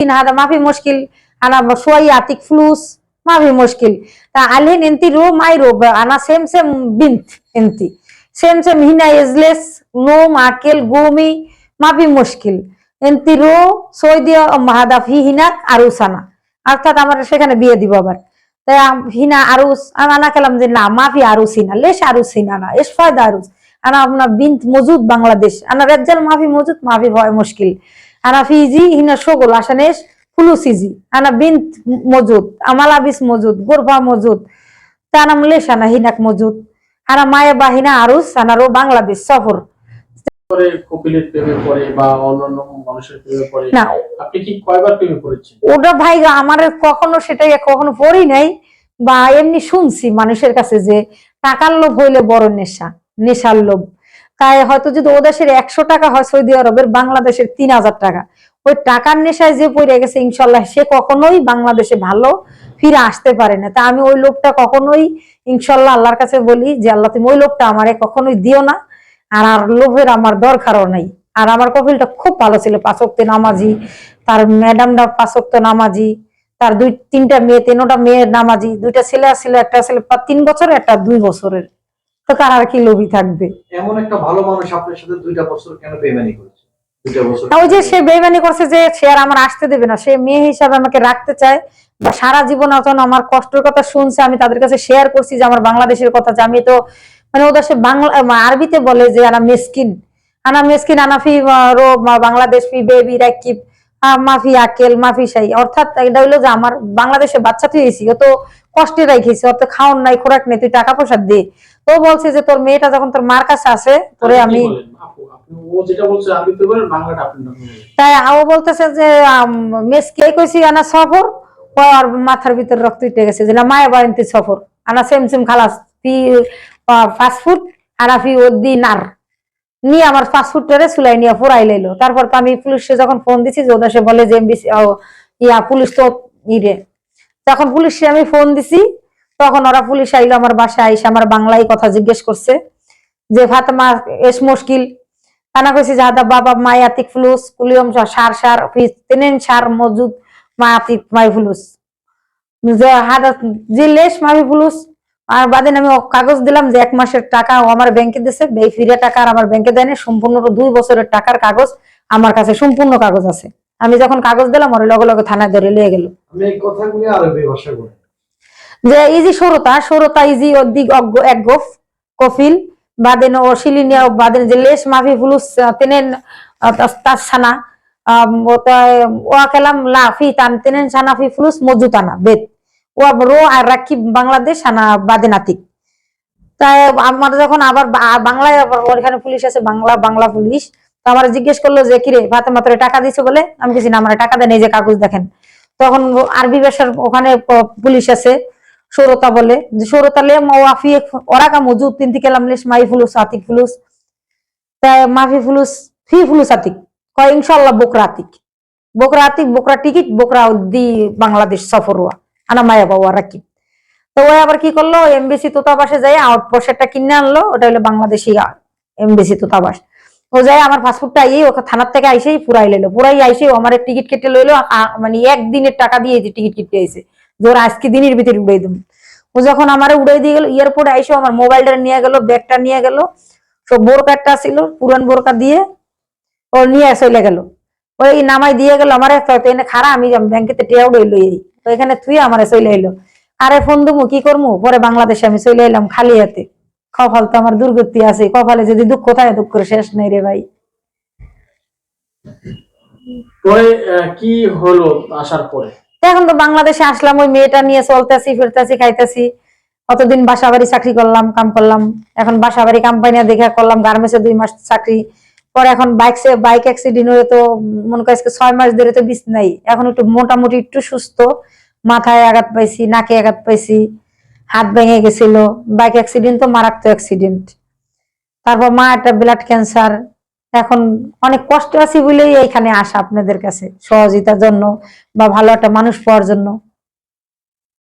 দিন হাদা মাফি মুশকিল। আনা সোয়াই আতিক ফ্লুস, মাফি মুশকিল। তা আলহিন এনতি রো, মাই রো আনা সেম সেম বিন্ত এনতি। সেম সেম হিনা এজলেস নো মাকেল গোমি, মাফি মুশকিল। এনতি রো সৈদিয়া মাহাদা ফি হিনা আরুসানা। অর্থাৎ আমার সেখানে বিয়ে দিব আবার। তাই হিনা আরুস আনা কালাম যে না, মাফি আরুসিনা, লেশ আরুসিনা না এস ফয়দা আরুস। আনা আপনার বিন্ত মজুদ বাংলাদেশ, আনা রেজাল মাফি মজুদ, মাফি হয় মুশকিল। আনা ফিজি হিনা শোগল আসানেশ ফুলুসিজি আনা বিন্ত মজুদ আমালাবিস মজুদ গোরফা মজুদ তানাম লেশ আনা হিনাক মজুদ আনা মায়ে বা হিনা আরুস আনারও বাংলাদেশ সফর। পরে কপিলের প্রেমে পড়ে বা অন্যান্য মানুষের প্রেমে পড়ে না। আপনি কি কয়বার প্রেমে পড়েছেন? ওটা ভাই আমার কখনো সেটাই কখনো পড়ি নাই বা এমনি শুনছি মানুষের কাছে যে টাকার লোভ হইলে বড় নেশা নেশার লোভ। তাই হয়তো যদি ও দেশের একশো টাকা হয় সৌদি আরবের, বাংলাদেশের তিন হাজার টাকা। ওই টাকার নেশায় যে পড়ে গেছে, ইনশাল্লাহ সে কখনোই বাংলাদেশে ভালো ফিরে আসতে পারে না। তা আমি ওই লোকটা কখনোই, ইনশাল্লাহ আল্লাহর কাছে বলি যে, আল্লাহ, তুমি ওই লোকটা আমারে কখনোই দিও না। আর আর লোভের আমার দরকারও নাই। আর আমার কপিলটা খুব ভালো ছিল পাঁচক্তে নামাজি, তার ম্যাডামটা পাঁচক্ত নামাজি, তার দুই, তিনটা মেয়ে, তিনোটা মেয়ের নামাজি, দুইটা ছেলে ছিল একটা ছেলে তিন বছর একটা দুই বছরের। তো কি লোভী থাকবে? এমন একটা ভালো মানুষ আপনার সাথে দুইটা বছর কেন বেমানি করেছে? ওই যে সে বেইমানি করছে যে সে আর আমার আসতে দেবে না সে মেয়ে হিসাবে আমাকে রাখতে চায় বা সারা জীবন এখন আমার কষ্টের কথা শুনছে আমি তাদের কাছে শেয়ার করছি যে আমার বাংলাদেশের কথা যে আমি তো মানে ওদের সে বাংলা আরবিতে বলে যে আনা মেসকিন আনা মেসকিন আনাফি রো বাংলাদেশ ফি বেবি রাকিব মাফি আকেল মাফি সাই অর্থাৎ এটা হইল যে আমার বাংলাদেশে বাচ্চা তুই এসি ও তো কষ্টে রাখিস ওর তো খাওয়ান নাই খোরাক নেই তুই টাকা পয়সা দে। তো বলছে যে তোর মেয়েটা যখন তোর মার কাছে আসে তোরে আমি ও। তাই আও বলতেছে যে মেসকে কইছি আনা সফর ও আর মাথার ভিতর রক্ত উঠে গেছে যে না মায়া বাড়িতে সফর। আনা সেম সেম খালাস ফি ফাস্টফুড আনা ফি ও দিনার। নিয়ে আমার ফাস্টফুডটারে সুলাই নিয়ে ফুরাই লাইলো। তারপর তো আমি পুলিশে যখন ফোন দিছি, যে সে বলে যে ইয়া, পুলিশ তো ইরে। তখন পুলিশে আমি ফোন দিছি, তখন ওরা পুলিশ আইলো আমার বাসায় আইসে আমার বাংলায় কথা জিজ্ঞেস করছে। যে ফাতেমা, এস মুশকিল। আনা কইছি যে হাদা বাবা মাই আতিক ফুলুস, কুলিয়ম সার সার তেনেন সার, মজুদ মা আতিক মাই ফুলুস। যে হাদা, যে লেশ মাই ফুলুস আর বাদিন আমি কাগজ দিলাম যে এক মাসের টাকা ও আমার ব্যাংকে দিছে। এই ফিরে টাকা আর আমার ব্যাংকে দেয়নি সম্পূর্ণ দুই বছরের টাকার কাগজ আমার কাছে সম্পূর্ণ কাগজ আছে। আমি যখন কাগজ দিলাম ওর লগে লগে থানায় ধরে লিয়ে গেল। যে ইজি সরতা সরতা ইজি দিক অজ্ঞ- এক গোফ কফিল বাদেন ও শিলিনিয়া বাদেন যে লেশ মাফি ফুলুস তেনেন তাস সানা ওয়া কালাম লা ফি তান তেনেন সানা ফি ফুলুস মজুতানা বেদ। ও রো আর রাখি বাংলাদেশ সানা বাদেনাতিক তাই আমার যখন আবার বাংলায় ওখানে পুলিশ আছে, বাংলা বাংলা পুলিশ, তো আমার জিজ্ঞেস করল যে, কিরে ফাতে মাত্র টাকা দিছে বলে? আমি কিছু না, আমার টাকা দেন এই যে কাগজ দেখেন। তখন আরবি ভাষার ওখানে পুলিশ আছে, সৌরতা বলে। যে সৌরতা লে ওয়াফি ওরাকা মজুদ তিন থেকে লামলেশ মাই ফুলুস, আতিক ফুলুস। তাই মাফি ফুলুস, ফি ফুলুস আতিক। কয় ইনশাল্লাহ বোকরা আতিক। বোকরা আতিক, বোকরা টিকিট, বোকরা দি বাংলাদেশ সফর হওয়া। আনা মায়া বাবা রাকিব। তো ওই আবার কি করল? এমবিসি দূতাবাসে যাই আউটপোস্টটা কিনে আনলো, ওটা হলো বাংলাদেশি এমবিসি দূতাবাস। ও যাই আমার পাসপোর্টটা এই ওকে থানার থেকে আইসেই পুরাই লইলো। পুরাই আইসে আমার টিকিট কেটে লইলো মানে একদিনের টাকা দিয়ে টিকিট কেটে আইসে যে আজকে দিনের ভিতরে উড়াই দেবো। ও যখন আমার উড়াই দিয়ে গেল, এয়ারপোর্টে আইসে আমার মোবাইলটা নিয়ে গেল, ব্যাগটা নিয়ে গেল, সব বোরকারটা ছিল, পুরান বোরকা দিয়ে ও নিয়ে চলে গেল। ওই নামাই দিয়ে গেল আমার এনে খারা আমি ব্যাংকেতে টিয়া উড়াই লই তো এখানে তুই আমার চলে এলো আরে ফোন দুমু কি করমু? পরে বাংলাদেশে আমি চলে এলাম খালি হাতে। কপাল তো আমার দুর্গতি আছে কপালে যদি দুঃখ থাকে দুঃখ শেষ নেই রে ভাই। পরে কি হলো আসার পরে? এখন তো বাংলাদেশে আসলাম ওই মেয়েটা নিয়ে চলতেছি ফিরতেছি খাইতেছি। কতদিন বাসা বাড়ি চাকরি করলাম কাম করলাম। এখন বাসা বাড়ি কোম্পানি দেখে করলাম গার্মেন্টসে দুই মাস চাকরি। পরে এখন বাইক বাইক অ্যাক্সিডেন্ট হয়ে তো মনে করি ছয় মাস ধরে তো বিষ নাই। এখন একটু মোটামুটি একটু সুস্থ। মাথায় আঘাত পাইছি, নাকে আঘাত পাইছি, হাত ভেঙে গেছিল। বাইক অ্যাক্সিডেন্ট তো মারাত্মক অ্যাক্সিডেন্ট তারপর মা একটা ব্লাড ক্যান্সার এখন অনেক কষ্ট আছি বলেই এইখানে আসা আপনাদের কাছে। সহযোগিতার জন্য বা ভালো একটা মানুষ পাওয়ার জন্য।